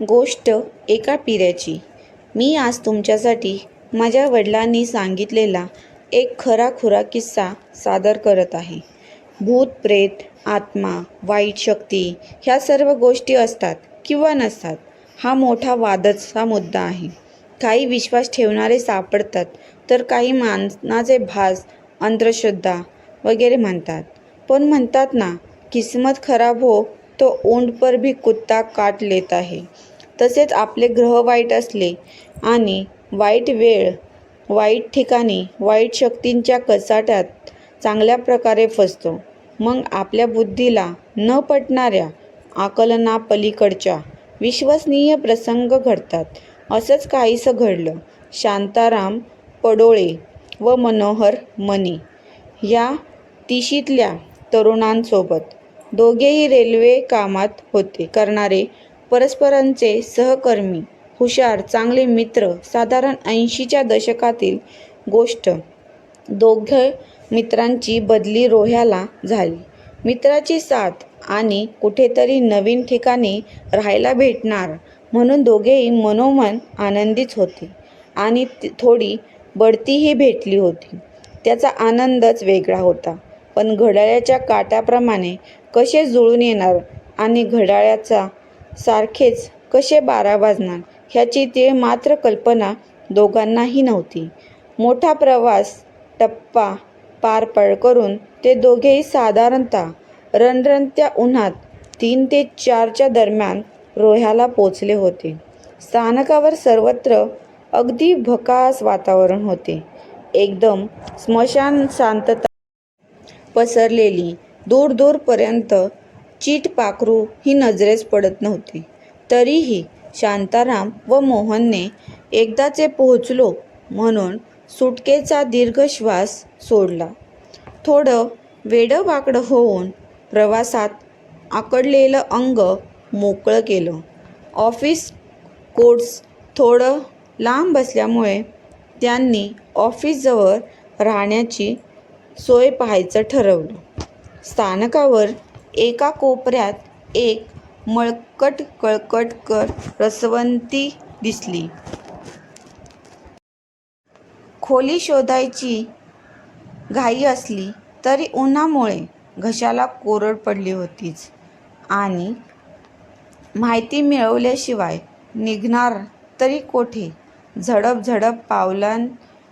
गोष्ट एका पिऱ्याची. मी आज तुमच्यासाठी माझ्या वडिलांनी सांगितलेला एक खराखुरा किस्सा सादर करत आहे. भूत प्रेत आत्मा वाईट शक्ती ह्या सर्व गोष्टी असतात किंवा नसतात हा मोठा वादच हा मुद्दा आहे. काही विश्वास ठेवणारे सापडतात तर काही माणसाचे भास अंधश्रद्धा वगैरे म्हणतात. पण म्हणतात ना किस्मत खराब हो तो ऊंट पर भी कुत्ता काट लेता है तसेच आपले ग्रह वाईट असले आणि वाईट वेळ वाईट ठिकाणी वाईट शक्तींच्या कचाट्यात चांगल्या प्रकारे फसतो. मग आपल्या बुद्धीला न पटणाऱ्या आकलनापलीकडच्या विश्वसनीय प्रसंग घडतात. असंच काहीसं घडलं. शांताराम पडोळे व मनोहर मनी या तिशीतल्या तरुणांसोबत. दोघेही रेल्वे कामात होते. करणारे परस्परांचे सहकर्मी हुशार चांगले मित्र साधारण ऐंशीच्या दशकातील गोष्ट. दोघे मित्रांची बदली रोह्याला झाली. मित्राची साथ आणि कुठेतरी नवीन ठिकाणी राहायला भेटणार म्हणून दोघेही मनोमन आनंदीच होते आणि थोडी बढतीही भेटली होती. त्याचा आनंदच वेगळा होता. पण घड्याळाच्या काट्याप्रमाणे कसे जुळून येणार आणि घड्याळ्याचा सारखेच कसे बारा वाजणार? ह्याची ते मात्र कल्पना दोघांनाही नव्हती. मोठा प्रवास टप्पा पार पड करून ते दोघेही साधारणतः रणरणत्या उन्हात तीन ते चारच्या दरम्यान रोह्याला पोचले होते. स्थानकावर सर्वत्र अगदी भकास वातावरण होते. एकदम स्मशान शांतता पसरलेली दूर दूरपर्यंत चीटपाखरू ही नजरेस पडत नव्हती. तरीही शांताराम व मोहनने एकदाचे पोहोचलो म्हणून सुटकेचा दीर्घ श्वास सोडला. थोडं वेडंवाकडं होऊन प्रवासात आकडलेलं अंग मोकळं केलं. ऑफिस कोर्ट्स थोडं लांब असल्यामुळे त्यांनी ऑफिसजवळ राहण्याची सोय पाहायचं ठरवलं. स्थानकावर एका कोपऱ्यात एक मळकट कळकटकर रसवंती दिसली. खोली शोधायची घाई असली तरी उन्हामुळे घशाला कोरड पडली होतीच आणि माहिती मिळवल्याशिवाय निघणार तरी कोठे? झडप झडप पावलां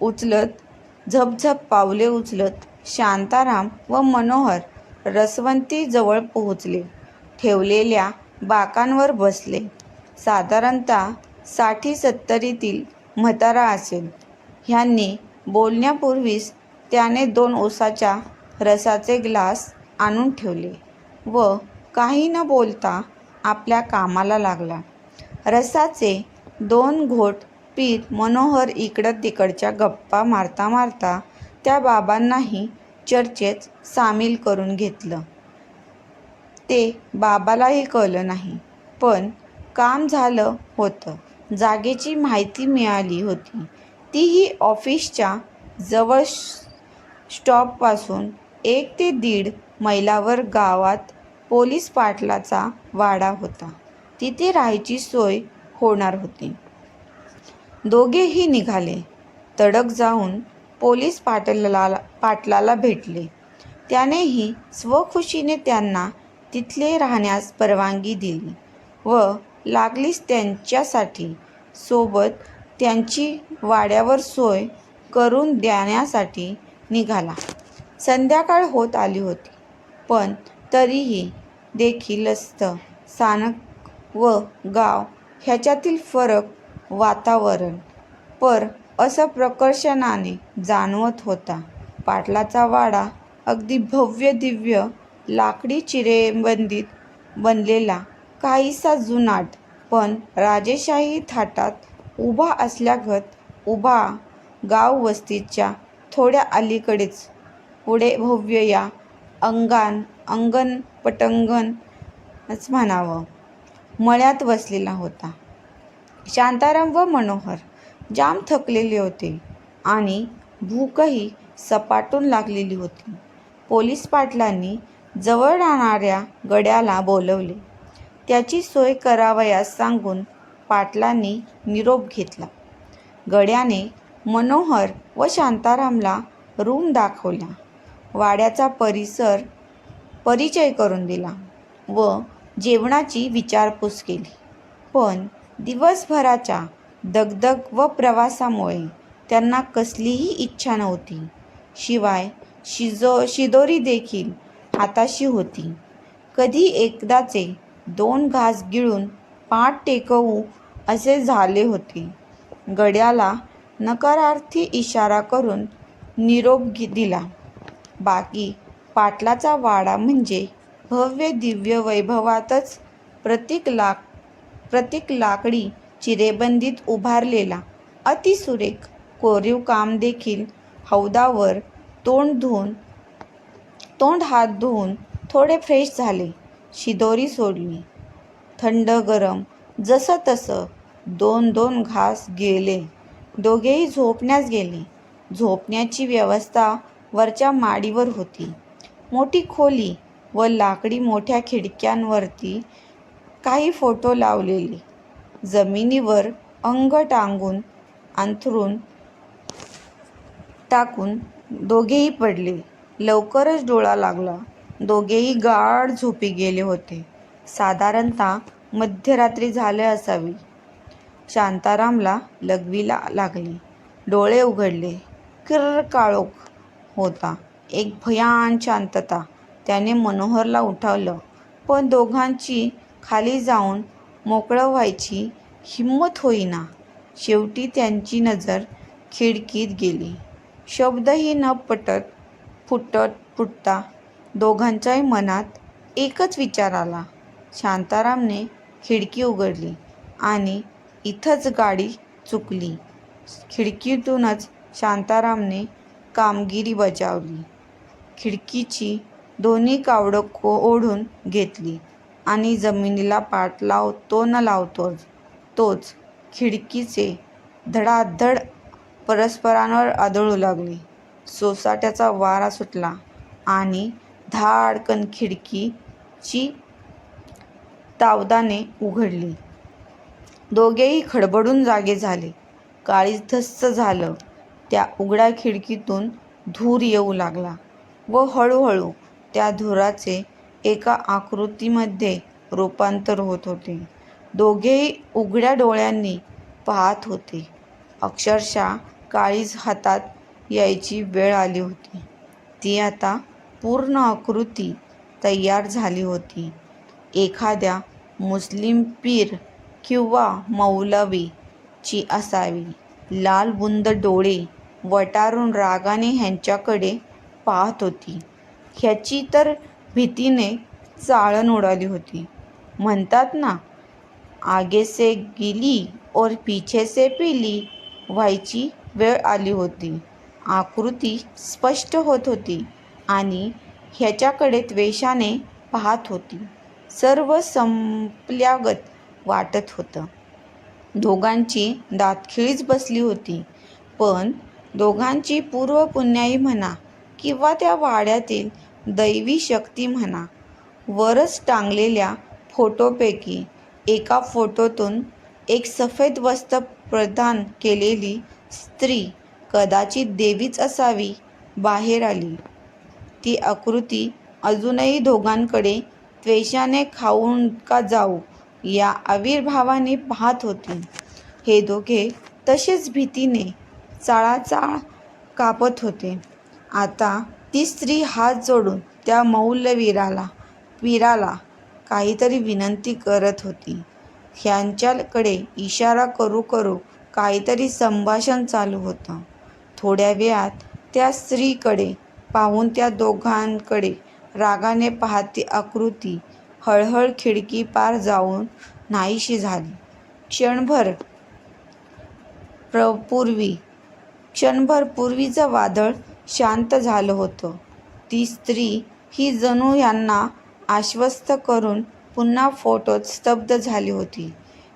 उचलत झपझप पावले उचलत शांताराम व मनोहर रसवंतीजवळ पोहोचले. ठेवलेल्या बाकांवर बसले. साधारणतः साठी सत्तरीतील म्हातारा असेल. ह्यांनी बोलण्यापूर्वीच त्याने दोन ओसाच्या रसाचे ग्लास आणून ठेवले व काही न बोलता आपल्या कामाला लागला. रसाचे दोन घोट पीत मनोहर इकडं तिकडच्या गप्पा मारता मारता त्या बाबांनाही चर्चेत सामील करून घेतलं. ते बाबालाही कळलं नाही पण काम झालं होतं. जागेची माहिती मिळाली होती. तीही ऑफिसच्या जवळ स्टॉपपासून एक ते दीड मैलावर गावात पोलीस पाटलाचा वाडा होता. तिथे राहायची सोय होणार होती. दोघेही निघाले. तडक जाऊन पोलीस पाटलाला पाटलाला भेटले. त्यानेही स्वखुशीने त्यांना तिथले राहण्यास परवानगी दिली व लागलीच त्यांच्यासाठी. सोबत त्यांची वाड्यावर सोय करून देण्यासाठी निघाला. संध्याकाळ होत आली होती पण तरीही देखीलस्त स्थानक व गाव ह्याच्यातील फरक वातावरण पर असं प्रकर्षाने जाणवत होता. पाटलाचा वाडा अगदी भव्य दिव्य लाकडी चिरेबंदीत बनलेला काहीसा जुनाट पण राजेशाही थाटात उभा असल्यागत उभा गाव वस्तीच्या थोड्या अलीकडेच. पुढे भव्य या अंगान अंगण पटंगणच म्हणावं. मळ्यात वसलेला होता. शांताराम व मनोहर जाम थकलेले होते आणि भूकही सपाटून लागलेली होती पोलीस पाटलांनी जवळ राहणाऱ्या गड्याला बोलवले त्याची सोय करावयास सांगून पाटलांनी निरोप घेतला. गड्याने मनोहर व शांतारामला रूम दाखवल्या. वाड्याचा परिसर परिचय करून दिला व जेवणाची विचारपूस केली. पण दिवसभराच्या दगदग व प्रवासामुळे त्यांना कसलीही इच्छा नव्हती. शिवाय शिजो शिदोरी देखील हाताशी होती. कधी एकदाचे दोन घास गिळून पाठ टेकवू असे झाले होते. गड्याला नकारार्थी इशारा करून निरोप दिला. बाकी पाटलाचा वाडा म्हणजे भव्य दिव्य वैभवातच प्रतीक लाक प्रतीक लाकडी चिरेबंदीत उभारलेला अतिसुरेख कोरीव काम देखील हौदावर तोंड धुवून तोंड हात धुवून थोडे फ्रेश झाले. शिदोरी सोडली. थंड गरम जसं तसं दोन दोन घास गेले दोघेही झोपण्यास गेले. झोपण्याची व्यवस्था वरच्या माडीवर होती. मोठी खोली व लाकडी मोठ्या खिडक्यांवरती काही फोटो लावलेले. जमिनीवर अंग टांगून अंथरून टाकून दोघेही पडले. लवकरच डोळा लागला. दोघेही गाढ झोपी गेले होते. साधारणतः मध्यरात्री झाले असावी. शांतारामला लघवीला लागली. डोळे उघडले. किर्र काळोख होता. एक भयान शांतता. त्याने मनोहरला उठवलं. पण दोघांची खाली जाऊन मोकळं व्हायची हिंमत होईना. शेवटी त्यांची नजर खिडकीत गेली. शब्दही न पटत फुटत फुटता दोघांच्याही मनात एकच विचार आला. शांतारामने खिडकी उघडली आणि इथंच गाडी चुकली. खिडकीतूनच शांतारामने कामगिरी बजावली. खिडकीची दोन्ही कावडं ओढून घेतली आणि जमिनीला पाठ लावतो न लावतो तोच खिडकीचे धडाधड परस्परांवर आदळू लागले. सोसाट्याचा वारा सुटला आणि धाडकन खिडकीची तावदाने उघडली. दोघेही खडबडून जागे झाले. काळीज धस्स झालं. त्या उघड्या खिडकीतून धूर येऊ लागला व हळूहळू त्या धुराचे एका आकृतीमध्ये रूपांतर होत होते. दोघेही उघड्या डोळ्यांनी पाहत होते. अक्षरशः काळीज हातात यायची वेळ आली होती. ती आता पूर्ण आकृती तयार झाली होती. एखाद्या मुस्लिम पीर किंवा मौलवी ची असावी. लालबुंद डोळे वटारून रागाने ह्यांच्याकडे पाहत होती. ह्याची तर भीतीने चाळण उडाली होती. म्हणतात ना आगे से गिली और पीछे से पिली व्हायची वेळ आली होती. आकृती स्पष्ट होत होती आणि ह्याच्याकडे द्वेषाने पाहत होती. सर्व संपल्यागत वाटत होतं. दोघांची दातखिळीच बसली होती. पण दोघांची पूर्वपुण्याई म्हणा किंवा त्या वाड्यातील दैवी शक्ती म्हणा, वरच टांगलेल्या फोटोपैकी एका फोटोतून एक सफेद वस्त्र प्रदान केलेली स्त्री कदाचित देवीच असावी बाहेर आली. ती आकृती अजूनही दोघांकडे त्वेषाने खाऊन का जाऊ या आविर्भावाने पाहत होती. हे दोघे तसेच भीतीने चाळाचाळ कापत होते. आता ती स्त्री हात जोडून त्या मौल्यवीराला वीराला काहीतरी विनंती करत होती. ह्यांच्याकडे इशारा करू करू काहीतरी संभाषण चालू होतं. थोड्या वेळात त्या स्त्रीकडे पाहून त्या दोघांकडे रागाने पाहती आकृती हळहळ खिडकी पार जाऊन नाहीशी झाली. क्षणभर पूर्वी क्षणभर पूर्वीचं वादळ शांत झालं होतं. ती स्त्री ही जणू यांना आश्वस्त करून पुन्हा फोटोत स्तब्ध झाली होती.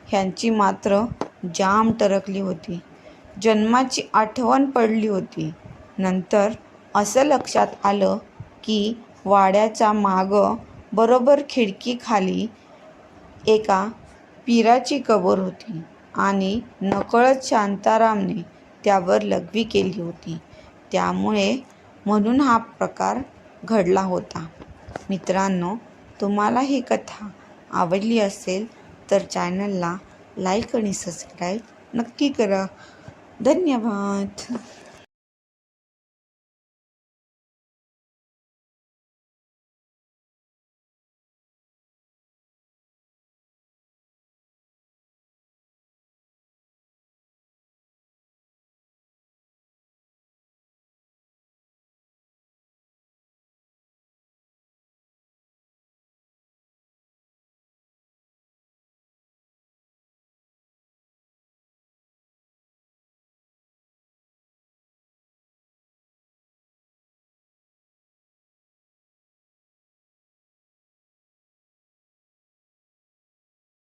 ह्यांची मात्र जाम टरकली होती. जन्माची आठवण पडली होती. नंतर असं लक्षात आलं की वाड्याच्या मागं बरोबर खिडकीखाली एका पिराची कबर होती आणि नकळत शांतारामने त्यावर लघवी केली होती. त्यामुळे म्हणून हा प्रकार घडला होता. मित्रांनो, तुम्हाला ही कथा आवडली असेल तर चॅनलला लाईक आणि सबस्क्राईब नक्की करा. धन्यवाद.